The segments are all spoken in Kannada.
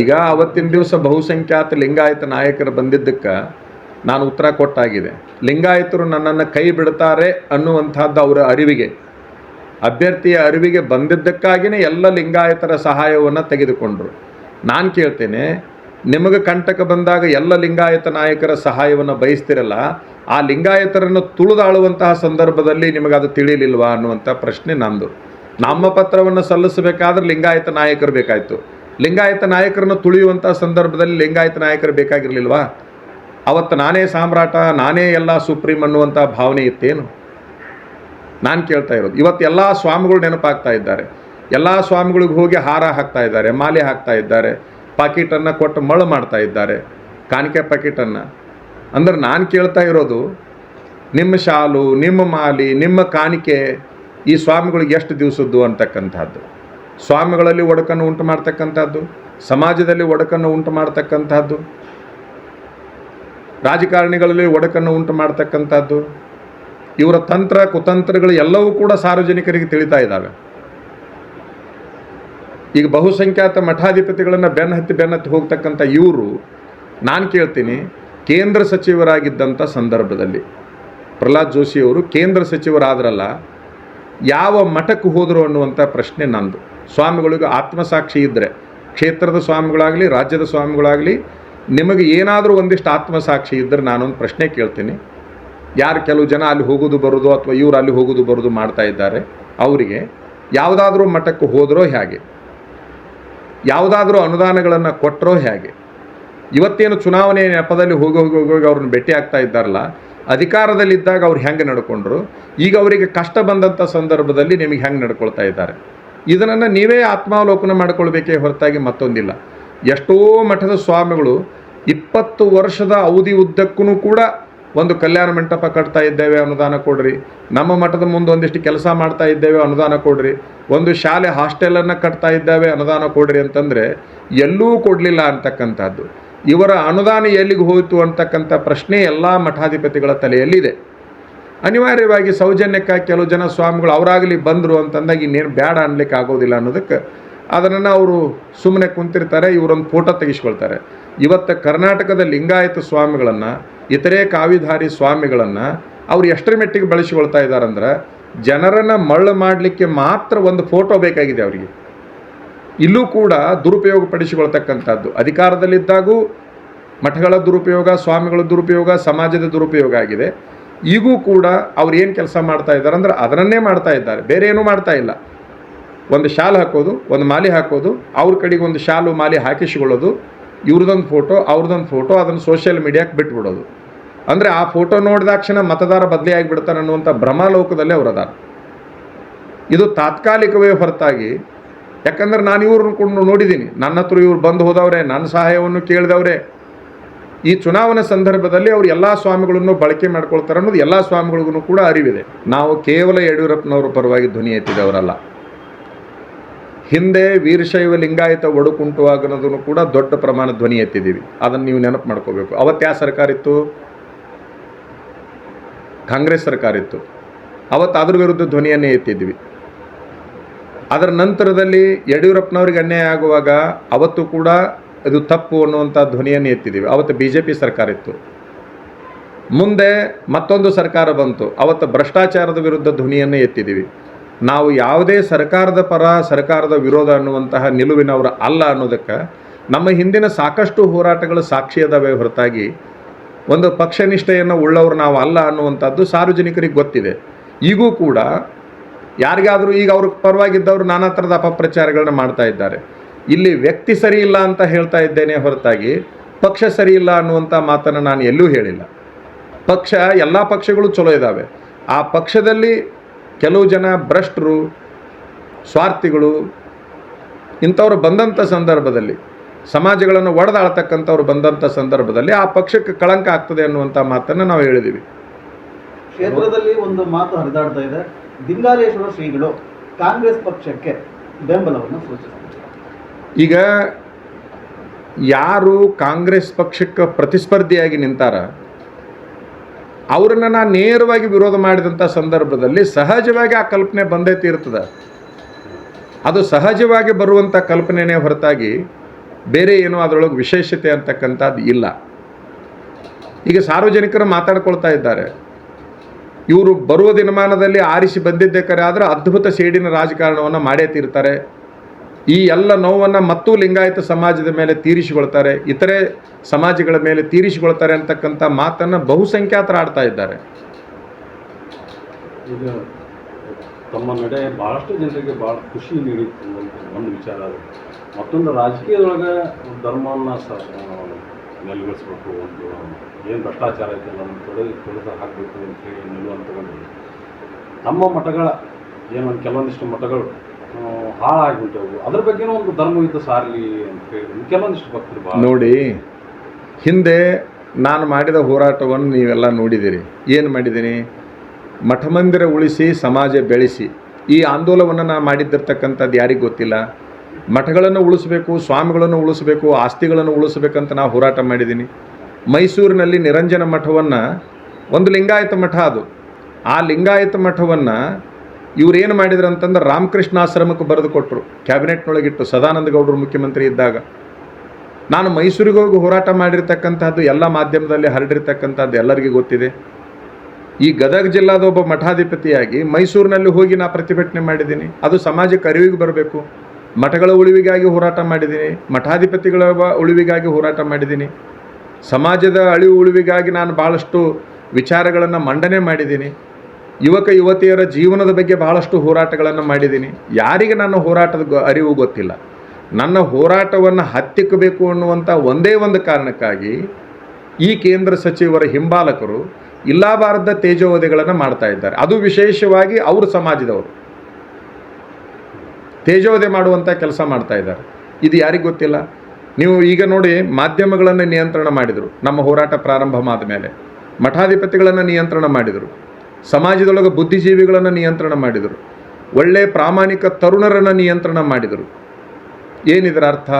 ಈಗ ಅವತ್ತಿನ ದಿವಸ ಬಹುಸಂಖ್ಯಾತ ಲಿಂಗಾಯತ ನಾಯಕರು ಬಂದಿದ್ದಕ್ಕೆ ನಾನು ಉತ್ತರ ಕೊಟ್ಟಾಗಿದೆ. ಲಿಂಗಾಯತರು ನನ್ನನ್ನು ಕೈ ಬಿಡ್ತಾರೆ ಅನ್ನುವಂಥದ್ದು ಅವರ ಅರಿವಿಗೆ. ಅಭ್ಯರ್ಥಿಯ ಅರಿವಿಗೆ ಬಂದಿದ್ದಕ್ಕಾಗಿಯೇ ಎಲ್ಲ ಲಿಂಗಾಯತರ ಸಹಾಯವನ್ನು ತೆಗೆದುಕೊಂಡರು. ನಾನು ಕೇಳ್ತೇನೆ, ನಿಮಗೆ ಕಂಟಕ ಬಂದಾಗ ಎಲ್ಲ ಲಿಂಗಾಯತ ನಾಯಕರ ಸಹಾಯವನ್ನು ಬಯಸ್ತಿರಲ್ಲ, ಆ ಲಿಂಗಾಯತರನ್ನು ತುಳಿದಾಳುವಂತಹ ಸಂದರ್ಭದಲ್ಲಿ ನಿಮಗದು ತಿಳಿಲಿಲ್ವಾ ಅನ್ನುವಂಥ ಪ್ರಶ್ನೆ ನಂದು. ನಾಮಪತ್ರವನ್ನು ಸಲ್ಲಿಸಬೇಕಾದ್ರೆ ಲಿಂಗಾಯತ ನಾಯಕರು ಬೇಕಾಯಿತು. ಲಿಂಗಾಯತ ನಾಯಕರನ್ನು ತುಳಿಯುವಂಥ ಸಂದರ್ಭದಲ್ಲಿ ಲಿಂಗಾಯತ ನಾಯಕರು ಬೇಕಾಗಿರಲಿಲ್ವಾ? ಅವತ್ತು ನಾನೇ ಸಾಮ್ರಾಟ, ನಾನೇ ಎಲ್ಲ ಸುಪ್ರೀಂ ಅನ್ನುವಂಥ ಭಾವನೆ ಇತ್ತೇನು? ನಾನು ಕೇಳ್ತಾ ಇರೋದು, ಇವತ್ತು ಎಲ್ಲ ಸ್ವಾಮಿಗಳು ನೆನಪಾಗ್ತಾ ಇದ್ದಾರೆ. ಎಲ್ಲ ಸ್ವಾಮಿಗಳಿಗೆ ಹೋಗಿ ಹಾರ ಹಾಕ್ತಾ ಇದ್ದಾರೆ, ಮಾಲೆ ಹಾಕ್ತಾ ಇದ್ದಾರೆ, ಪಾಕಿಟನ್ನು ಕೊಟ್ಟು ಮಳು ಮಾಡ್ತಾ ಇದ್ದಾರೆ, ಕಾಣಿಕೆ ಪಾಕಿಟನ್ನು. ಅಂದ್ರೆ ನಾನು ಕೇಳ್ತಾ ಇರೋದು, ನಿಮ್ಮ ಶಾಲು, ನಿಮ್ಮ ಮಾಲಿ, ನಿಮ್ಮ ಕಾಣಿಕೆ ಈ ಸ್ವಾಮಿಗಳಿಗೆ ಎಷ್ಟು ದಿವಸದ್ದು ಅಂತಕ್ಕಂಥದ್ದು? ಸ್ವಾಮಿಗಳಲ್ಲಿ ಒಡಕನ್ನು ಉಂಟು ಮಾಡ್ತಕ್ಕಂಥದ್ದು, ಸಮಾಜದಲ್ಲಿ ಒಡಕನ್ನು ಉಂಟು ಮಾಡ್ತಕ್ಕಂಥದ್ದು, ರಾಜಕಾರಣಿಗಳಲ್ಲಿ ಒಡಕನ್ನು ಉಂಟು ಮಾಡ್ತಕ್ಕಂಥದ್ದು, ಇವರ ತಂತ್ರ, ಕುತಂತ್ರಗಳು ಎಲ್ಲವೂ ಕೂಡ ಸಾರ್ವಜನಿಕರಿಗೆ ತಿಳಿತಾ ಇದ್ದಾವೆ. ಈಗ ಬಹುಸಂಖ್ಯಾತ ಮಠಾಧಿಪತಿಗಳನ್ನು ಬೆನ್ನತ್ತಿ ಬೆನ್ನತ್ತಿ ಹೋಗ್ತಕ್ಕಂಥ ಇವರು, ನಾನು ಕೇಳ್ತೀನಿ, ಕೇಂದ್ರ ಸಚಿವರಾಗಿದ್ದಂಥ ಸಂದರ್ಭದಲ್ಲಿ, ಪ್ರಹ್ಲಾದ್ ಜೋಶಿಯವರು ಕೇಂದ್ರ ಸಚಿವರಾದ್ರಲ್ಲ, ಯಾವ ಮಠಕ್ಕೆ ಹೋದರು ಅನ್ನುವಂಥ ಪ್ರಶ್ನೆ ನಂದು. ಸ್ವಾಮಿಗಳಿಗೂ ಆತ್ಮಸಾಕ್ಷಿ ಇದ್ದರೆ ಕ್ಷೇತ್ರದ ಸ್ವಾಮಿಗಳಾಗಲಿ, ರಾಜ್ಯದ ಸ್ವಾಮಿಗಳಾಗಲಿ, ನಿಮಗೆ ಏನಾದರೂ ಒಂದಿಷ್ಟು ಆತ್ಮಸಾಕ್ಷಿ ಇದ್ದರೆ ನಾನೊಂದು ಪ್ರಶ್ನೆ ಕೇಳ್ತೀನಿ. ಯಾರು ಕೆಲವು ಜನ ಅಲ್ಲಿ ಹೋಗೋದು ಬರೋದು ಅಥವಾ ಇವರು ಅಲ್ಲಿ ಹೋಗೋದು ಬರೋದು ಮಾಡ್ತಾ ಇದ್ದಾರೆ, ಅವರಿಗೆ ಯಾವುದಾದ್ರೂ ಮಠಕ್ಕೆ ಹೋದರೋ ಹೇಗೆ? ಯಾವುದಾದ್ರೂ ಅನುದಾನಗಳನ್ನು ಕೊಟ್ಟರೋ ಹೇಗೆ? ಇವತ್ತೇನು ಚುನಾವಣೆ ನೆಪದಲ್ಲಿ ಹೋಗಿ ಹೋಗಿ ಹೋಗಿ ಅವ್ರನ್ನ ಭೇಟಿ ಆಗ್ತಾ ಇದ್ದಾರಲ್ಲ, ಅಧಿಕಾರದಲ್ಲಿದ್ದಾಗ ಅವ್ರು ಹೆಂಗೆ ನಡ್ಕೊಂಡ್ರು? ಈಗ ಅವರಿಗೆ ಕಷ್ಟ ಬಂದಂಥ ಸಂದರ್ಭದಲ್ಲಿ ನಿಮಗೆ ಹೆಂಗೆ ನಡ್ಕೊಳ್ತಾ ಇದ್ದಾರೆ? ಇದನ್ನು ನೀವೇ ಆತ್ಮಾವಲೋಕನ ಮಾಡಿಕೊಳ್ಬೇಕೇ ಹೊರತಾಗಿ ಮತ್ತೊಂದಿಲ್ಲ. ಎಷ್ಟೋ ಮಠದ ಸ್ವಾಮಿಗಳು ಇಪ್ಪತ್ತು ವರ್ಷದ ಅವಧಿ ಉದ್ದಕ್ಕೂ ಕೂಡ ಒಂದು ಕಲ್ಯಾಣ ಮಂಟಪ ಕಟ್ತಾ ಇದ್ದೇವೆ ಅನುದಾನ ಕೊಡ್ರಿ. ನಮ್ಮ ಮಠದ ಮುಂದೆ ಒಂದಿಷ್ಟು ಕೆಲಸ ಮಾಡ್ತಾ ಇದ್ದೇವೆ ಅನುದಾನ ಕೊಡ್ರಿ. ಒಂದು ಶಾಲೆ ಹಾಸ್ಟೆಲನ್ನು ಕಟ್ತಾ ಇದ್ದೇವೆ ಅನುದಾನ ಕೊಡ್ರಿ ಅಂತಂದರೆ ಎಲ್ಲೂ ಕೊಡಲಿಲ್ಲ ಅಂತಕ್ಕಂಥದ್ದು. ಇವರ ಅನುದಾನ ಎಲ್ಲಿಗೆ ಹೋಯಿತು ಅಂತಕ್ಕಂಥ ಪ್ರಶ್ನೆ ಎಲ್ಲ ಮಠಾಧಿಪತಿಗಳ ತಲೆಯಲ್ಲಿದೆ. ಅನಿವಾರ್ಯವಾಗಿ ಸೌಜನ್ಯಕ್ಕಾಗಿ ಕೆಲವು ಜನ ಸ್ವಾಮಿಗಳು ಅವರಾಗಲಿ ಬಂದರು ಅಂತಂದಾಗ ಇನ್ನೇನು ಬೇಡ ಅನ್ಲಿಕ್ಕೆ ಆಗೋದಿಲ್ಲ ಅನ್ನೋದಕ್ಕೆ ಅದನ್ನು ಅವರು ಸುಮ್ಮನೆ ಕುಂತಿರ್ತಾರೆ, ಇವರೊಂದು ಫೋಟೋ ತೆಗೆಸ್ಕೊಳ್ತಾರೆ. ಇವತ್ತು ಕರ್ನಾಟಕದ ಲಿಂಗಾಯತ ಸ್ವಾಮಿಗಳನ್ನು, ಇತರೆ ಕಾವಿಧಾರಿ ಸ್ವಾಮಿಗಳನ್ನು ಅವ್ರು ಎಷ್ಟರ ಮಟ್ಟಿಗೆ ಬಳಸಿಕೊಳ್ತಾ ಇದ್ದಾರಂದ್ರೆ ಜನರನ್ನು ಮಳ್ಳು ಮಾಡಲಿಕ್ಕೆ ಮಾತ್ರ ಒಂದು ಫೋಟೋ ಬೇಕಾಗಿದೆ ಅವರಿಗೆ. ಇಲ್ಲೂ ಕೂಡ ದುರುಪಯೋಗ ಪಡಿಸಿಕೊಳ್ತಕ್ಕಂಥದ್ದು. ಅಧಿಕಾರದಲ್ಲಿದ್ದಾಗೂ ಮಠಗಳ ದುರುಪಯೋಗ, ಸ್ವಾಮಿಗಳ ದುರುಪಯೋಗ, ಸಮಾಜದ ದುರುಪಯೋಗ ಆಗಿದೆ. ಈಗೂ ಕೂಡ ಅವ್ರು ಏನು ಕೆಲಸ ಮಾಡ್ತಾ ಇದ್ದಾರೆ ಅಂದ್ರೆ ಅದನ್ನೇ ಮಾಡ್ತಾ ಇದ್ದಾರೆ. ಬೇರೆ ಏನೂ ಮಾಡ್ತಾ ಇಲ್ಲ. ಒಂದು ಶಾಲ್ ಹಾಕೋದು, ಒಂದು ಮಾಲೆ ಹಾಕೋದು, ಅವ್ರ ಕಡೆಗೆ ಒಂದು ಶಾಲು, ಮಾಲೆ ಹಾಕಿಸಿಕೊಳ್ಳೋದು, ಇವ್ರದೊಂದು ಫೋಟೋ ಅವ್ರದ್ದೊಂದು ಫೋಟೋ ಅದನ್ನು ಸೋಷಿಯಲ್ ಮೀಡಿಯಾಕ್ಕೆ ಬಿಟ್ಬಿಡೋದು. ಅಂದರೆ ಆ ಫೋಟೋ ನೋಡಿದಾಕ್ಷಣ ಮತದಾರ ಬದಲಿ ಆಗಿಬಿಡ್ತಾರೆ ಅನ್ನುವಂಥ ಭ್ರಮಾಲೋಕದಲ್ಲೇ ಅವರದಾರ ಇದು ತಾತ್ಕಾಲಿಕವೇ ಹೊರತಾಗಿ, ಯಾಕಂದ್ರೆ ನಾನು ಇವ್ರನ್ನ ಕೊಂಡು ನೋಡಿದ್ದೀನಿ ನನ್ನ ಹತ್ರ ಇವ್ರು ಬಂದು ಹೋದವ್ರೆ ನನ್ನ ಸಹಾಯವನ್ನು ಕೇಳಿದವ್ರೆ ಈ ಚುನಾವಣೆ ಸಂದರ್ಭದಲ್ಲಿ ಅವರು ಎಲ್ಲ ಸ್ವಾಮಿಗಳನ್ನು ಬಳಕೆ ಮಾಡ್ಕೊಳ್ತಾರೆ ಅನ್ನೋದು ಎಲ್ಲ ಸ್ವಾಮಿಗಳಿಗೂ ಕೂಡ ಅರಿವಿದೆ. ನಾವು ಕೇವಲ ಯಡಿಯೂರಪ್ಪನವರ ಪರವಾಗಿ ಧ್ವನಿ ಎತ್ತಿದವರಲ್ಲ. ಹಿಂದೆ ವೀರಶೈವ ಲಿಂಗಾಯತ ಒಡುಕುಂಟು ಅನ್ನೋದನ್ನು ಕೂಡ ದೊಡ್ಡ ಪ್ರಮಾಣ ಧ್ವನಿ ಎತ್ತಿದ್ದೀವಿ. ಅದನ್ನು ನೀವು ನೆನಪು ಮಾಡ್ಕೋಬೇಕು. ಅವತ್ತು ಯಾವ ಸರ್ಕಾರ ಇತ್ತು? ಕಾಂಗ್ರೆಸ್ ಸರ್ಕಾರ ಇತ್ತು. ಅವತ್ತು ಅದ್ರ ವಿರುದ್ಧ ಧ್ವನಿಯನ್ನೇ ಎತ್ತಿದ್ವಿ ಅದರ ನಂತರದಲ್ಲಿ ಯಡಿಯೂರಪ್ಪನವ್ರಿಗೆ ಅನ್ಯಾಯ ಆಗುವಾಗ ಅವತ್ತು ಕೂಡ ಅದು ತಪ್ಪು ಅನ್ನುವಂಥ ಧ್ವನಿಯನ್ನು ಎತ್ತಿದ್ದೀವಿ. ಅವತ್ತು ಬಿ ಜೆ ಪಿ ಸರ್ಕಾರ ಇತ್ತು. ಮುಂದೆ ಮತ್ತೊಂದು ಸರ್ಕಾರ ಬಂತು. ಅವತ್ತು ಭ್ರಷ್ಟಾಚಾರದ ವಿರುದ್ಧ ಧ್ವನಿಯನ್ನು ಎತ್ತಿದ್ದೀವಿ. ನಾವು ಯಾವುದೇ ಸರ್ಕಾರದ ಪರ, ಸರ್ಕಾರದ ವಿರೋಧ ಅನ್ನುವಂತಹ ನಿಲುವಿನವರು ಅಲ್ಲ ಅನ್ನೋದಕ್ಕೆ ನಮ್ಮ ಹಿಂದಿನ ಸಾಕಷ್ಟು ಹೋರಾಟಗಳು ಸಾಕ್ಷಿ ಅದಾವೆ ಹೊರತಾಗಿ ಒಂದು ಪಕ್ಷನಿಷ್ಠೆಯನ್ನು ಉಳ್ಳವರು ನಾವು ಅಲ್ಲ ಅನ್ನುವಂಥದ್ದು ಸಾರ್ವಜನಿಕರಿಗೆ ಗೊತ್ತಿದೆ. ಈಗೂ ಕೂಡ ಯಾರಿಗಾದರೂ ಈಗ ಅವ್ರ ಪರವಾಗಿದ್ದವರು ನಾನಾ ಥರದ ಅಪಪ್ರಚಾರಗಳನ್ನ ಮಾಡ್ತಾ ಇದ್ದಾರೆ. ಇಲ್ಲಿ ವ್ಯಕ್ತಿ ಸರಿ ಇಲ್ಲ ಅಂತ ಹೇಳ್ತಾ ಇದ್ದೇನೆ ಹೊರತಾಗಿ ಪಕ್ಷ ಸರಿ ಇಲ್ಲ ಅನ್ನುವಂಥ ಮಾತನ್ನು ನಾನು ಎಲ್ಲೂ ಹೇಳಿಲ್ಲ. ಪಕ್ಷ, ಎಲ್ಲ ಪಕ್ಷಗಳು ಚಲೋ ಇದ್ದಾವೆ ಆ ಪಕ್ಷದಲ್ಲಿ ಕೆಲವು ಜನ ಭ್ರಷ್ಟರು, ಸ್ವಾರ್ಥಿಗಳು, ಇಂಥವ್ರು ಬಂದಂಥ ಸಂದರ್ಭದಲ್ಲಿ, ಸಮಾಜಗಳನ್ನು ಒಡೆದಾಳ್ತಕ್ಕಂಥವ್ರು ಬಂದಂಥ ಸಂದರ್ಭದಲ್ಲಿ ಆ ಪಕ್ಷಕ್ಕೆ ಕಳಂಕ ಆಗ್ತದೆ ಅನ್ನುವಂಥ ಮಾತನ್ನು ನಾವು ಹೇಳಿದ್ದೀವಿ ಕ್ಷೇತ್ರದಲ್ಲಿ ಒಂದು ಮಾತು ಹರಿದಾಡ್ತಾ ಇದೆ. ದಿಂಗಾಲೇಶ್ವರ ಶ್ರೀಗಳು ಕಾಂಗ್ರೆಸ್ ಪಕ್ಷಕ್ಕೆ ಬೆಂಬಲವನ್ನು ಸೂಚಿಸಿದ್ದಾರೆ ಈಗ ಯಾರು ಕಾಂಗ್ರೆಸ್ ಪಕ್ಷಕ್ಕೆ ಪ್ರತಿಸ್ಪರ್ಧಿಯಾಗಿ ನಿಂತಾರ, ಅವರನ್ನು ನಾನು ನೇರವಾಗಿ ವಿರೋಧ ಮಾಡಿದಂಥ ಸಂದರ್ಭದಲ್ಲಿ ಸಹಜವಾಗಿ ಆ ಕಲ್ಪನೆ ಬಂದೇ ತೀರ್ತದೆ. ಅದು ಸಹಜವಾಗಿ ಬರುವಂಥ ಕಲ್ಪನೆನೇ ಹೊರತಾಗಿ ಬೇರೆ ಏನೋ ಅದರೊಳಗೆ ವಿಶೇಷತೆ ಅಂತಕ್ಕಂಥದ್ದು ಇಲ್ಲ. ಈಗ ಸಾರ್ವಜನಿಕರು ಮಾತಾಡ್ಕೊಳ್ತಾ ಇದ್ದಾರೆ. ಇವರು ಬರುವ ದಿನಮಾನದಲ್ಲಿ ಆರಿಸಿ ಬಂದಿದ್ದೇ ಕರೆ ಆದರೆ ಅದ್ಭುತ ಸೇಡಿನ ರಾಜಕಾರಣವನ್ನು ಮಾಡೇ ತೀರ್ತಾರೆ. ಈ ಎಲ್ಲ ನೋವನ್ನು ಮತ್ತೂ ಲಿಂಗಾಯತ ಸಮಾಜದ ಮೇಲೆ ತೀರಿಸಿಕೊಳ್ತಾರೆ, ಇತರೆ ಸಮಾಜಗಳ ಮೇಲೆ ತೀರಿಸಿಕೊಳ್ತಾರೆ ಅಂತಕ್ಕಂಥ ಮಾತನ್ನು ಬಹುಸಂಖ್ಯಾತರು ಆಡ್ತಾ ಇದ್ದಾರೆ. ಈಗ ತಮ್ಮ ನಡೆ ಭಾಳಷ್ಟು ಜನರಿಗೆ ಭಾಳ ಖುಷಿ ನೀಡಿತ್ತು ಒಂದು ವಿಚಾರ ಅದು. ಮತ್ತೊಂದು ರಾಜಕೀಯದೊಳಗೆ ಧರ್ಮವನ್ನು ನೆಲೆಗೊಳಿಸ್ಬೇಕು ಒಂದು ಏನು ಭ್ರಷ್ಟಾಚಾರ ಐತಲ್ಲ ಅದನ್ನು ತೊಡೆದು ತೊಡೆದು ಹಾಕಬೇಕು ಅಂತೇಳಿ ನಿಲುವನ್ನು ತಗೊಂಡು ನಮ್ಮ ಮಠಗಳ ಏನೊಂದು ಕೆಲವೊಂದಿಷ್ಟು ಮಠಗಳು ಅದ್ರ ಒಂದು ಧರ್ಮಯುದ್ಧ ಸಾರಲಿ ಅಂತ ಕೆಲವೊಂದಿಷ್ಟು ಭಕ್ತರು ನೋಡಿ, ಹಿಂದೆ ನಾನು ಮಾಡಿದ ಹೋರಾಟವನ್ನು ನೀವೆಲ್ಲ ನೋಡಿದ್ದೀರಿ ಏನು ಮಾಡಿದ್ದೀನಿ ಮಠಮಂದಿರ ಉಳಿಸಿ, ಸಮಾಜ ಬೆಳೆಸಿ. ಈ ಆಂದೋಲನವನ್ನು ನಾನು ಮಾಡಿದ್ದಿರ್ತಕ್ಕಂಥದ್ದು ಯಾರಿಗೆ ಗೊತ್ತಿಲ್ಲ? ಮಠಗಳನ್ನು ಉಳಿಸಬೇಕು, ಸ್ವಾಮಿಗಳನ್ನು ಉಳಿಸಬೇಕು, ಆಸ್ತಿಗಳನ್ನು ಉಳಿಸಬೇಕಂತ ನಾವು ಹೋರಾಟ ಮಾಡಿದ್ದೀನಿ ಮೈಸೂರಿನಲ್ಲಿ ನಿರಂಜನ ಮಠವನ್ನು, ಒಂದು ಲಿಂಗಾಯತ ಮಠ ಅದು. ಆ ಲಿಂಗಾಯತ ಮಠವನ್ನು ಇವ್ರು ಏನು ಮಾಡಿದ್ರು ಅಂತಂದ್ರೆ ರಾಮಕೃಷ್ಣ ಆಶ್ರಮಕ್ಕೆ ಬರೆದು ಕೊಟ್ಟರು ಕ್ಯಾಬಿನೆಟ್ನೊಳಗಿಟ್ಟು ಸದಾನಂದ ಗೌಡರು ಮುಖ್ಯಮಂತ್ರಿ ಇದ್ದಾಗ. ನಾನು ಮೈಸೂರಿಗೆ ಹೋಗಿ ಹೋರಾಟ ಮಾಡಿರ್ತಕ್ಕಂಥದ್ದು ಎಲ್ಲ ಮಾಧ್ಯಮದಲ್ಲಿ ಹರಡಿರ್ತಕ್ಕಂಥದ್ದು ಎಲ್ಲರಿಗೂ ಗೊತ್ತಿದೆ. ಈ ಗದಗ ಜಿಲ್ಲಾದ ಒಬ್ಬ ಮಠಾಧಿಪತಿಯಾಗಿ ಮೈಸೂರಿನಲ್ಲಿ ಹೋಗಿ ನಾ ಪ್ರತಿಭಟನೆ ಮಾಡಿದ್ದೀನಿ. ಅದು ಸಮಾಜಕ್ಕೆ ಅರಿವಿಗೆ ಬರಬೇಕು. ಮಠಗಳ ಉಳಿವಿಗಾಗಿ ಹೋರಾಟ ಮಾಡಿದ್ದೀನಿ. ಮಠಾಧಿಪತಿಗಳ ಉಳಿವಿಗಾಗಿ ಹೋರಾಟ ಮಾಡಿದ್ದೀನಿ. ಸಮಾಜದ ಅಳಿವು ಉಳಿವಿಗಾಗಿ ನಾನು ಭಾಳಷ್ಟು ವಿಚಾರಗಳನ್ನು ಮಂಡನೆ ಮಾಡಿದ್ದೀನಿ. ಯುವಕ ಯುವತಿಯರ ಜೀವನದ ಬಗ್ಗೆ ಬಹಳಷ್ಟು ಹೋರಾಟಗಳನ್ನು ಮಾಡಿದ್ದೀನಿ. ಯಾರಿಗೆ ನನ್ನ ಹೋರಾಟದ ಅರಿವು ಗೊತ್ತಿಲ್ಲ. ನನ್ನ ಹೋರಾಟವನ್ನು ಹತ್ತಿಕ್ಕಬೇಕು ಅನ್ನುವಂಥ ಒಂದೇ ಒಂದು ಕಾರಣಕ್ಕಾಗಿ ಈ ಕೇಂದ್ರ ಸಚಿವರ ಹಿಂಬಾಲಕರು ಇಲ್ಲಾಬಾರದ ತೇಜೋವಧಿಗಳನ್ನು ಮಾಡ್ತಾ ಇದ್ದಾರೆ. ಅದು ವಿಶೇಷವಾಗಿ ಅವ್ರ ಸಮಾಜದವರು. ತೇಜೋವಧೆ ಮಾಡುವಂಥ ಕೆಲಸ ಮಾಡ್ತಾ ಇದ್ದಾರೆ. ಇದು ಯಾರಿಗೆ ಗೊತ್ತಿಲ್ಲ? ನೀವು ಈಗ ನೋಡಿ ಮಾಧ್ಯಮಗಳನ್ನು ನಿಯಂತ್ರಣ ಮಾಡಿದರು. ನಮ್ಮ ಹೋರಾಟ ಪ್ರಾರಂಭ ಆದ ಮೇಲೆ ಮಠಾಧಿಪತಿಗಳನ್ನು ನಿಯಂತ್ರಣ ಮಾಡಿದರು. ಸಮಾಜದೊಳಗೆ ಬುದ್ಧಿಜೀವಿಗಳನ್ನು ನಿಯಂತ್ರಣ ಮಾಡಿದರು. ಒಳ್ಳೆ ಪ್ರಾಮಾಣಿಕ ತರುಣರನ್ನು ನಿಯಂತ್ರಣ ಮಾಡಿದರು. ಏನಿದರ ಅರ್ಥ?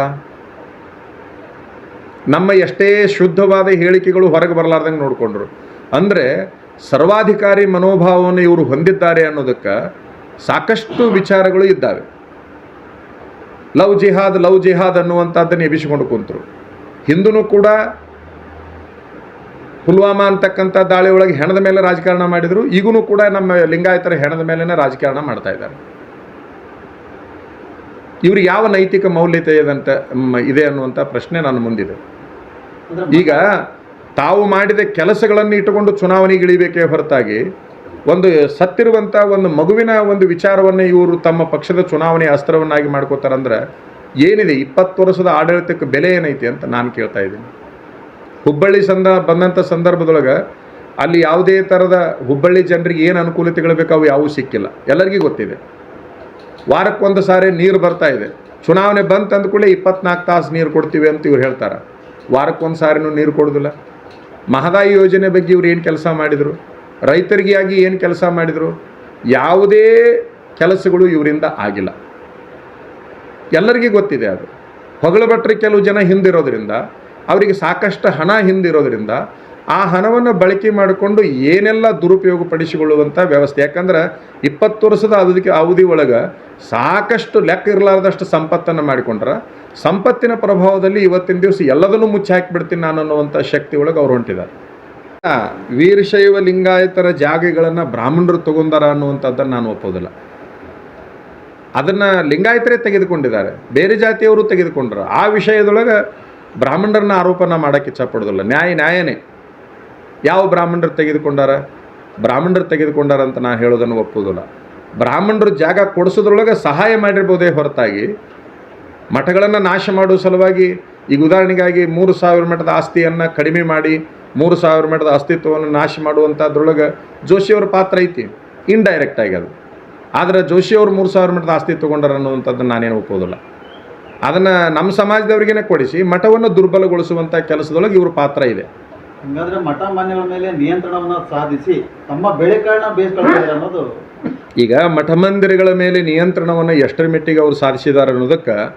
ನಮ್ಮ ಎಷ್ಟೇ ಶುದ್ಧವಾದ ಹೇಳಿಕೆಗಳು ಹೊರಗೆ ಬರಲಾರ್ದಂಗೆ ನೋಡಿಕೊಂಡ್ರು. ಅಂದರೆ ಸರ್ವಾಧಿಕಾರಿ ಮನೋಭಾವವನ್ನು ಇವರು ಹೊಂದಿದ್ದಾರೆ ಅನ್ನೋದಕ್ಕೆ ಸಾಕಷ್ಟು ವಿಚಾರಗಳು ಇದ್ದಾವೆ. ಲವ್ ಜಿಹಾದ್ ಲವ್ ಜಿಹಾದ್ ಅನ್ನುವಂಥದ್ದನ್ನು ಎಬ್ಬಿಸಿಕೊಂಡು ಕುಂತರು. ಹಿಂದೂ ಕೂಡ ಪುಲ್ವಾಮಾ ಅಂತಕ್ಕಂಥ ದಾಳಿ ಒಳಗೆ ಹೆಣದ ಮೇಲೆ ರಾಜಕಾರಣ ಮಾಡಿದರು. ಈಗೂ ಕೂಡ ನಮ್ಮ ಲಿಂಗಾಯತರ ಹೆಣದ ಮೇಲೇ ರಾಜಕಾರಣ ಮಾಡ್ತಾ ಇದ್ದಾರೆ. ಇವರು ಯಾವ ನೈತಿಕ ಮೌಲ್ಯತೆ ಇದಂತ ಇದೆ ಅನ್ನುವಂಥ ಪ್ರಶ್ನೆ ನನ್ನ ಮುಂದಿದೆ. ಈಗ ತಾವು ಮಾಡಿದ ಕೆಲಸಗಳನ್ನು ಇಟ್ಟುಕೊಂಡು ಚುನಾವಣೆಗೆ ಇಳಿಬೇಕೇ ಹೊರತಾಗಿ ಒಂದು ಸತ್ತಿರುವಂಥ ಒಂದು ಮಗುವಿನ ಒಂದು ವಿಚಾರವನ್ನು ಇವರು ತಮ್ಮ ಪಕ್ಷದ ಚುನಾವಣೆ ಅಸ್ತ್ರವನ್ನಾಗಿ ಮಾಡ್ಕೋತಾರಂದ್ರೆ ಏನಿದೆ? ಇಪ್ಪತ್ತು ವರ್ಷದ ಆಡಳಿತಕ್ಕೆ ಬೆಲೆ ಏನೈತಿ ಅಂತ ನಾನು ಕೇಳ್ತಾ ಇದ್ದೀನಿ. ಹುಬ್ಬಳ್ಳಿ ಸಂದ ಬಂದಂಥ ಸಂದರ್ಭದೊಳಗೆ ಅಲ್ಲಿ ಯಾವುದೇ ಥರದ ಹುಬ್ಬಳ್ಳಿ ಜನರಿಗೆ ಏನು ಅನುಕೂಲತೆಗಳು ಬೇಕು ಅವು ಯಾವೂ ಸಿಕ್ಕಿಲ್ಲ. ಎಲ್ಲರಿಗೂ ಗೊತ್ತಿದೆ. ವಾರಕ್ಕೊಂದು ಸಾರಿ ನೀರು ಬರ್ತಾ ಇದೆ. ಚುನಾವಣೆ ಬಂತು ಅಂದ್ಕೂಡಲೇ ಇಪ್ಪತ್ನಾಲ್ಕು ತಾಸು ನೀರು ಕೊಡ್ತೀವಿ ಅಂತ ಇವ್ರು ಹೇಳ್ತಾರೆ. ವಾರಕ್ಕೊಂದು ಸಾರಿನೂ ನೀರು ಕೊಡೋದಿಲ್ಲ. ಮಹದಾಯಿ ಯೋಜನೆ ಬಗ್ಗೆ ಇವ್ರು ಏನು ಕೆಲಸ ಮಾಡಿದರು? ರೈತರಿಗಾಗಿ ಏನು ಕೆಲಸ ಮಾಡಿದರು? ಯಾವುದೇ ಕೆಲಸಗಳು ಇವರಿಂದ ಆಗಿಲ್ಲ. ಎಲ್ಲರಿಗೂ ಗೊತ್ತಿದೆ ಅದು. ಹೊಗಳು ಭಟ್ರು ಕೆಲವು ಜನ ಹಿಂದಿರೋದ್ರಿಂದ ಅವರಿಗೆ ಸಾಕಷ್ಟು ಹಣ ಹಿಂದಿರೋದ್ರಿಂದ ಆ ಹಣವನ್ನು ಬಳಕೆ ಮಾಡಿಕೊಂಡು ಏನೆಲ್ಲ ದುರುಪಯೋಗ ಪಡಿಸಿಕೊಳ್ಳುವಂಥ ವ್ಯವಸ್ಥೆ. ಯಾಕಂದ್ರೆ ಇಪ್ಪತ್ತು ವರ್ಷದ ಅವಧಿಗೆ ಅವಧಿ ಒಳಗೆ ಸಾಕಷ್ಟು ಲೆಕ್ಕ ಇರಲಾರ್ದಷ್ಟು ಸಂಪತ್ತನ್ನು ಮಾಡಿಕೊಂಡ್ರೆ. ಸಂಪತ್ತಿನ ಪ್ರಭಾವದಲ್ಲಿ ಇವತ್ತಿನ ದಿವಸ ಎಲ್ಲದನ್ನೂ ಮುಚ್ಚಿ ಹಾಕಿಬಿಡ್ತೀನಿ ನಾನು ಅನ್ನುವಂಥ ಶಕ್ತಿ ಒಳಗೆ ಅವ್ರು ಹೊಂಟಿದ್ದಾರೆ ವೀರಶೈವ ಲಿಂಗಾಯತರ ಜಾಗೆಗಳನ್ನು ಬ್ರಾಹ್ಮಣರು ತಗೊಂಡಾರ ಅನ್ನುವಂಥದ್ದನ್ನು ನಾನು ಒಪ್ಪೋದಿಲ್ಲ. ಅದನ್ನು ಲಿಂಗಾಯತರೇ ತೆಗೆದುಕೊಂಡಿದ್ದಾರೆ. ಬೇರೆ ಜಾತಿಯವರು ತೆಗೆದುಕೊಂಡ್ರು. ಆ ವಿಷಯದೊಳಗೆ ಬ್ರಾಹ್ಮಣರನ್ನ ಆರೋಪನ ಮಾಡೋಕ್ಕೆ ಇಚ್ಛಪಡೋದಿಲ್ಲ ನ್ಯಾಯ, ನ್ಯಾಯನೇ. ಯಾವ ಬ್ರಾಹ್ಮಣರು ತೆಗೆದುಕೊಂಡಾರ? ಬ್ರಾಹ್ಮಣರು ತೆಗೆದುಕೊಂಡಾರ ಅಂತ ನಾನು ಹೇಳೋದನ್ನು ಒಪ್ಪೋದಿಲ್ಲ ಬ್ರಾಹ್ಮಣರು ಜಾಗ ಕೊಡಿಸೋದ್ರೊಳಗೆ ಸಹಾಯ ಮಾಡಿರ್ಬೋದೇ ಹೊರತಾಗಿ, ಮಠಗಳನ್ನು ನಾಶ ಮಾಡುವ ಸಲುವಾಗಿ ಈಗ ಉದಾಹರಣೆಗಾಗಿ ಮೂರು ಸಾವಿರ ಮಠದ ಆಸ್ತಿಯನ್ನು ಕಡಿಮೆ ಮಾಡಿ, ಮೂರು ಸಾವಿರ ಮಠದ ಅಸ್ತಿತ್ವವನ್ನು ನಾಶ ಮಾಡುವಂಥದ್ರೊಳಗೆ ಜೋಶಿಯವ್ರ ಪಾತ್ರ ಐತಿ. ಇನ್ಡೈರೆಕ್ಟ್ ಆಗಿ ಅದು. ಆದರೆ ಜೋಶಿಯವರು ಮೂರು ಸಾವಿರ ಮಠದ ಆಸ್ತಿ ತೊಗೊಂಡರು ಅನ್ನುವಂಥದ್ದನ್ನು ನಾನೇನು ಒಪ್ಪೋದಿಲ್ಲ ಅದನ್ನು ನಮ್ಮ ಸಮಾಜದವ್ರಿಗೇನೆ ಕೊಡಿಸಿ ಮಠವನ್ನು ದುರ್ಬಲಗೊಳಿಸುವಂಥ ಕೆಲಸದೊಳಗೆ ಇವ್ರ ಪಾತ್ರ ಇದೆ. ಹಂಗಾದ್ರೆ ಮಠ ಮಾನ್ಯಗಳ ಮೇಲೆ ನಿಯಂತ್ರಣವನ್ನ ಸಾಧಿಸಿ ತಮ್ಮ ಬೇಯಿಸ್ಕೊಳ್ತಾರೆ ಅನ್ನೋದು. ಈಗ ಮಠ ಮಂದಿರಗಳ ಮೇಲೆ ನಿಯಂತ್ರಣವನ್ನು ಎಷ್ಟರ ಮಟ್ಟಿಗೆ ಅವರು ಸಾಧಿಸಿದ್ದಾರೆ ಅನ್ನೋದಕ್ಕೆ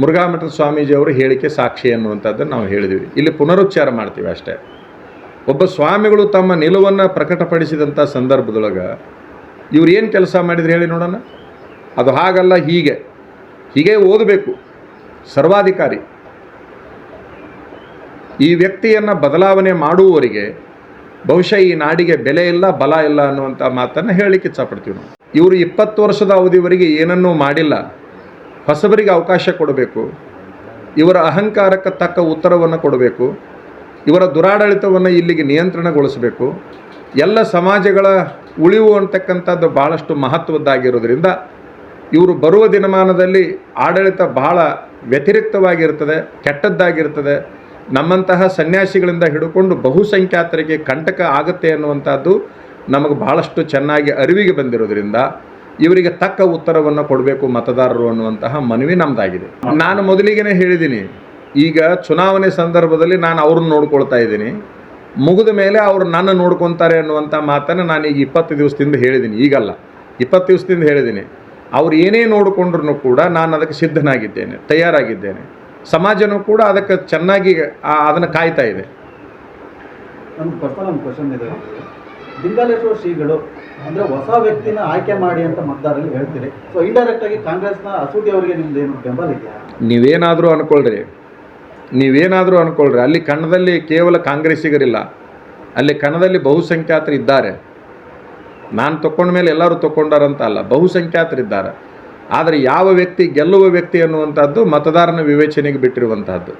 ಮುರುಘಾ ಸ್ವಾಮೀಜಿ ಅವರು ಹೇಳಿಕೆ ಸಾಕ್ಷಿ ಅನ್ನುವಂಥದ್ದನ್ನು ನಾವು ಹೇಳಿದ್ವಿ. ಇಲ್ಲಿ ಪುನರುಚ್ಚಾರ ಮಾಡ್ತೀವಿ ಅಷ್ಟೇ. ಒಬ್ಬ ಸ್ವಾಮಿಗಳು ತಮ್ಮ ನಿಲುವನ್ನು ಪ್ರಕಟಪಡಿಸಿದಂಥ ಸಂದರ್ಭದೊಳಗೆ ಇವ್ರು ಏನು ಕೆಲಸ ಮಾಡಿದ್ರು ಹೇಳಿ ನೋಡೋಣ. ಅದು ಹಾಗಲ್ಲ ಹೀಗೆ. ಹೀಗೆ ಓದಬೇಕು. ಸರ್ವಾಧಿಕಾರಿ. ಈ ವ್ಯಕ್ತಿಯನ್ನು ಬದಲಾವಣೆ ಮಾಡುವವರಿಗೆ ಬಹುಶಃ ಈ ನಾಡಿಗೆ ಬೆಲೆ ಇಲ್ಲ, ಬಲ ಇಲ್ಲ ಅನ್ನುವಂಥ ಮಾತನ್ನು ಹೇಳಲಿಕ್ಕೆ ಇಚ್ಛಪಡ್ತೀವಿ ನಾವು. ಇವರು ಇಪ್ಪತ್ತು ವರ್ಷದ ಅವಧಿವರೆಗೆ ಏನನ್ನೂ ಮಾಡಿಲ್ಲ. ಹೊಸಬರಿಗೆ ಅವಕಾಶ ಕೊಡಬೇಕು. ಇವರ ಅಹಂಕಾರಕ್ಕೆ ತಕ್ಕ ಉತ್ತರವನ್ನು ಕೊಡಬೇಕು. ಇವರ ದುರಾಡಳಿತವನ್ನು ಇಲ್ಲಿಗೆ ನಿಯಂತ್ರಣಗೊಳಿಸಬೇಕು. ಎಲ್ಲ ಸಮಾಜಗಳ ಉಳಿವು ಅಂತಕ್ಕಂಥದ್ದು ಭಾಳಷ್ಟು ಮಹತ್ವದ್ದಾಗಿರೋದ್ರಿಂದ ಇವರು ಬರುವ ದಿನಮಾನದಲ್ಲಿ ಆಡಳಿತ ಬಹಳ ವ್ಯತಿರಿಕ್ತವಾಗಿರ್ತದೆ ಕೆಟ್ಟದ್ದಾಗಿರ್ತದೆ ನಮ್ಮಂತಹ ಸನ್ಯಾಸಿಗಳಿಂದ ಹಿಡ್ಕೊಂಡು ಬಹುಸಂಖ್ಯಾತರಿಗೆ ಕಂಟಕ ಆಗುತ್ತೆ ಅನ್ನುವಂಥದ್ದು ನಮಗೆ ಬಹಳಷ್ಟು ಚೆನ್ನಾಗಿ ಅರಿವಿಗೆ ಬಂದಿರೋದ್ರಿಂದ ಇವರಿಗೆ ತಕ್ಕ ಉತ್ತರವನ್ನು ಕೊಡಬೇಕು ಮತದಾರರು ಅನ್ನುವಂತಹ ಮನವಿ ನಮ್ಮದಾಗಿದೆ ನಾನು ಮೊದಲಿಗೆ ಹೇಳಿದ್ದೀನಿ, ಈಗ ಚುನಾವಣೆ ಸಂದರ್ಭದಲ್ಲಿ ನಾನು ಅವ್ರನ್ನ ನೋಡ್ಕೊಳ್ತಾ ಇದ್ದೀನಿ. ಮುಗಿದ ಮೇಲೆ ಅವರು ನನ್ನ ನೋಡ್ಕೊತಾರೆ ಅನ್ನುವಂಥ ಮಾತನ್ನು ನಾನು ಈಗ ಇಪ್ಪತ್ತು ದಿವಸದಿಂದ ಹೇಳಿದ್ದೀನಿ, ಈಗಲ್ಲ. ಇಪ್ಪತ್ತು ದಿವಸದಿಂದ ಹೇಳಿದ್ದೀನಿ. ಅವ್ರು ಏನೇ ನೋಡಿಕೊಂಡ್ರು ಕೂಡ ನಾನು ಅದಕ್ಕೆ ಸಿದ್ಧನಾಗಿದ್ದೇನೆ ತಯಾರಾಗಿದ್ದೇನೆ. ಸಮಾಜನೂ ಕೂಡ ಅದಕ್ಕೆ ಚೆನ್ನಾಗಿ ಅದನ್ನು ಕಾಯ್ತಾ ಇದೆ. ನನ್ನ ಪರ್ಸನಲ್ ಒಂದು ಕ್ವಶನ್ ಇದೆ. ಲಿಂಗಾಲೇಶ್ವರ ಶ್ರೀಗಳು ಅಂದ್ರೆ ಹೊಸ ವ್ಯಕ್ತಿನ ಆಯ್ಕೆ ಮಾಡಿ ಅಂತ ಮತದಾರರಲ್ಲಿ ಹೇಳ್ತೀರಿ. ಸೊ ಇಂಡೈರೆಕ್ಟ್ ಆಗಿ ಕಾಂಗ್ರೆಸ್ನ ಅಸೂದಿ ಅವರಿಗೆ ನಿಮ್ದು ಏನು ಬೆಂಬಲ ಇದೆಯಾ? ನೀವೇನಾದರೂ ಅನ್ಕೊಳ್ರಿ. ನೀವೇನಾದರೂ ಅನ್ಕೊಳ್ರಿ. ಅಲ್ಲಿ ಕನ್ನಡದಲ್ಲಿ ಕೇವಲ ಕಾಂಗ್ರೆಸ್ಸಿಗರಿಲ್ಲ. ಅಲ್ಲಿ ಕಣದಲ್ಲಿ ಬಹುಸಂಖ್ಯಾತರು ಇದ್ದಾರೆ. ನಾನು ತಗೊಂಡ ಮೇಲೆ ಎಲ್ಲರೂ ತಗೊಂಡಾರಂತ ಅಲ್ಲ, ಬಹುಸಂಖ್ಯಾತರಿದ್ದಾರೆ. ಆದರೆ ಯಾವ ವ್ಯಕ್ತಿ ಗೆಲ್ಲುವ ವ್ಯಕ್ತಿ ಅನ್ನುವಂಥದ್ದು ಮತದಾರನ ವಿವೇಚನೆಗೆ ಬಿಟ್ಟಿರುವಂತಹದ್ದು.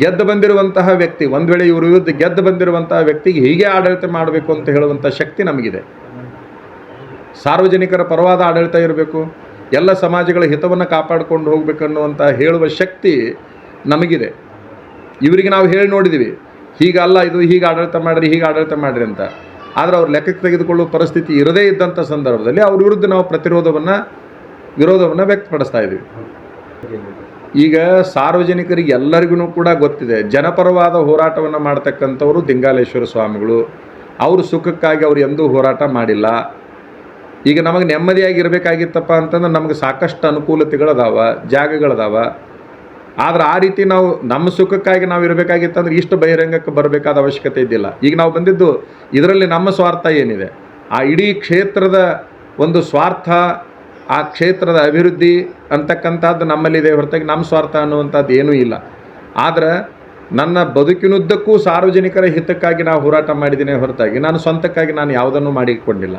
ಗೆದ್ದು ಬಂದಿರುವಂತಹ ವ್ಯಕ್ತಿ, ಒಂದು ವೇಳೆ ಇವ್ರ ವಿರುದ್ಧ ಗೆದ್ದು ಬಂದಿರುವಂತಹ ವ್ಯಕ್ತಿಗೆ ಹೀಗೆ ಆಡಳಿತ ಮಾಡಬೇಕು ಅಂತ ಹೇಳುವಂಥ ಶಕ್ತಿ ನಮಗಿದೆ. ಸಾರ್ವಜನಿಕರ ಪರವಾದ ಆಡಳಿತ ಇರಬೇಕು, ಎಲ್ಲ ಸಮಾಜಗಳ ಹಿತವನ್ನು ಕಾಪಾಡಿಕೊಂಡು ಹೋಗ್ಬೇಕನ್ನುವಂಥ ಹೇಳುವ ಶಕ್ತಿ ನಮಗಿದೆ. ಇವರಿಗೆ ನಾವು ಹೇಳಿ ನೋಡಿದ್ದೀವಿ ಹೀಗಲ್ಲ ಇದು ಹೀಗೆ ಆಡಳಿತ ಮಾಡಿರಿ, ಹೀಗೆ ಆಡಳಿತ ಮಾಡಿರಿ ಅಂತ. ಆದರೆ ಅವ್ರು ಲೆಕ್ಕಕ್ಕೆ ತೆಗೆದುಕೊಳ್ಳುವ ಪರಿಸ್ಥಿತಿ ಇರದೇ ಇದ್ದಂಥ ಸಂದರ್ಭದಲ್ಲಿ ಅವ್ರ ವಿರುದ್ಧ ನಾವು ಪ್ರತಿರೋಧವನ್ನು, ವಿರೋಧವನ್ನು ವ್ಯಕ್ತಪಡಿಸ್ತಾ ಇದ್ದೀವಿ. ಈಗ ಸಾರ್ವಜನಿಕರಿಗೆ ಎಲ್ಲರಿಗೂ ಕೂಡ ಗೊತ್ತಿದೆ, ಜನಪರವಾದ ಹೋರಾಟವನ್ನು ಮಾಡ್ತಕ್ಕಂಥವರು ದಿಂಗಾಲೇಶ್ವರ ಸ್ವಾಮಿಗಳು. ಅವರು ಸುಖಕ್ಕಾಗಿ ಅವ್ರು ಎಂದೂ ಹೋರಾಟ ಮಾಡಿಲ್ಲ. ಈಗ ನಮಗೆ ನೆಮ್ಮದಿಯಾಗಿ ಇರಬೇಕಾಗಿತ್ತಪ್ಪ ಅಂತಂದ್ರೆ ನಮಗೆ ಸಾಕಷ್ಟು ಅನುಕೂಲತೆಗಳದಾವ, ಜಾಗಗಳದಾವ. ಆದ್ರೆ ಆ ರೀತಿ ನಾವು ನಮ್ಮ ಸುಖಕ್ಕಾಗಿ ನಾವು ಇರಬೇಕಾಗಿತ್ತಂದ್ರೆ ಇಷ್ಟು ಬಹಿರಂಗಕ್ಕೆ ಬರಬೇಕಾದ ಅವಶ್ಯಕತೆ ಇದ್ದಿಲ್ಲ. ಈಗ ನಾವು ಬಂದಿದ್ದು ಇದರಲ್ಲಿ ನಮ್ಮ ಸ್ವಾರ್ಥ ಏನಿದೆ? ಆ ಇಡೀ ಕ್ಷೇತ್ರದ ಒಂದು ಸ್ವಾರ್ಥ, ಆ ಕ್ಷೇತ್ರದ ಅಭಿವೃದ್ಧಿ ಅಂತಕ್ಕಂಥದ್ದು ನಮ್ಮಲ್ಲಿದೆ ಹೊರತಾಗಿ ನಮ್ಮ ಸ್ವಾರ್ಥ ಅನ್ನುವಂಥದ್ದು ಏನೂ ಇಲ್ಲ. ಆದರೆ ನನ್ನ ಬದುಕಿನುದ್ದಕ್ಕೂ ಸಾರ್ವಜನಿಕರ ಹಿತಕ್ಕಾಗಿ ನಾವು ಹೋರಾಟ ಮಾಡಿದ್ದೀನಿ ಹೊರತಾಗಿ. ನಾನು ಸ್ವಂತಕ್ಕಾಗಿ ನಾನು ಯಾವುದನ್ನು ಮಾಡಿಕೊಂಡಿಲ್ಲ.